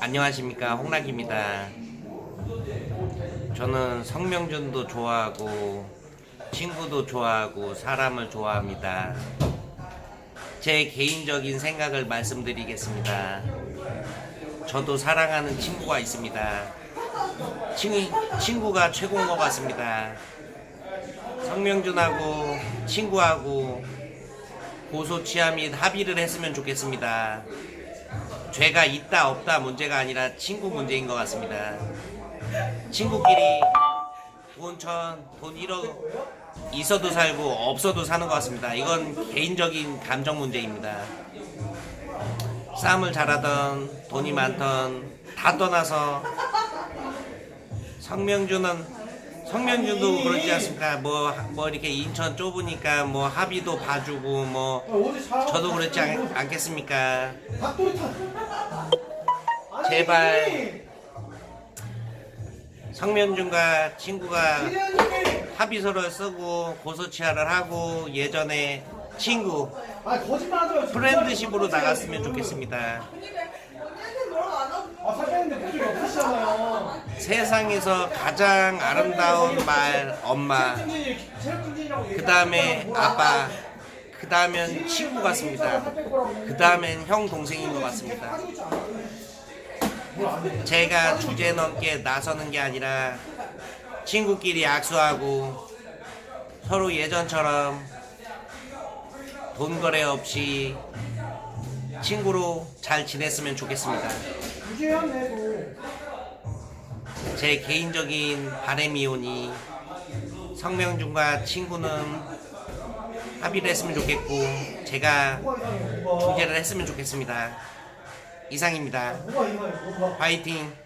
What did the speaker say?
안녕하십니까 홍락입니다. 저는 성명준도 좋아하고 친구도 좋아하고 사람을 좋아합니다. 제 개인적인 생각을 말씀드리겠습니다. 저도 사랑하는 친구가 있습니다. 친, 친구가 최고인 것 같습니다. 성명준하고 친구하고 고소 취하 및 합의를 했으면 좋겠습니다. 죄가 있다 없다 문제가 아니라 친구 문제인 것 같습니다. 친구끼리 돈천 돈 1억 있어도 살고 없어도 사는 것 같습니다. 이건 개인적인 감정 문제입니다. 싸움을 잘하던 돈이 많던 다 떠나서 성명준은 성명준도 그러지 않습니까? 뭐, 뭐 이렇게 인천 좁으니까 뭐 합의도 봐주고 뭐 저도 그렇지 않. 아니, 제발. 성명준과 친구가 합의서를 쓰고 고소치하를 하고 예전에 친구 아. 프렌드십으로 나갔으면 좋겠습니다. 아 사장님들 그쪽이 없으시잖아요. 세상에서 가장 아름다운 말 엄마 그 다음에 아빠 그 다음엔 친구 같습니다. 그 다음엔 형 동생인 것 같습니다. 제가 주제 넘게 나서는 게 아니라 친구끼리 약속하고 서로 예전처럼 돈 거래 없이 친구로 잘 지냈으면 좋겠습니다. 제 개인적인 바램이오니 성명준과 친구는 합의를 했으면 좋겠고 제가. 중재를 했으면 좋겠습니다. 이상입니다. 화이팅!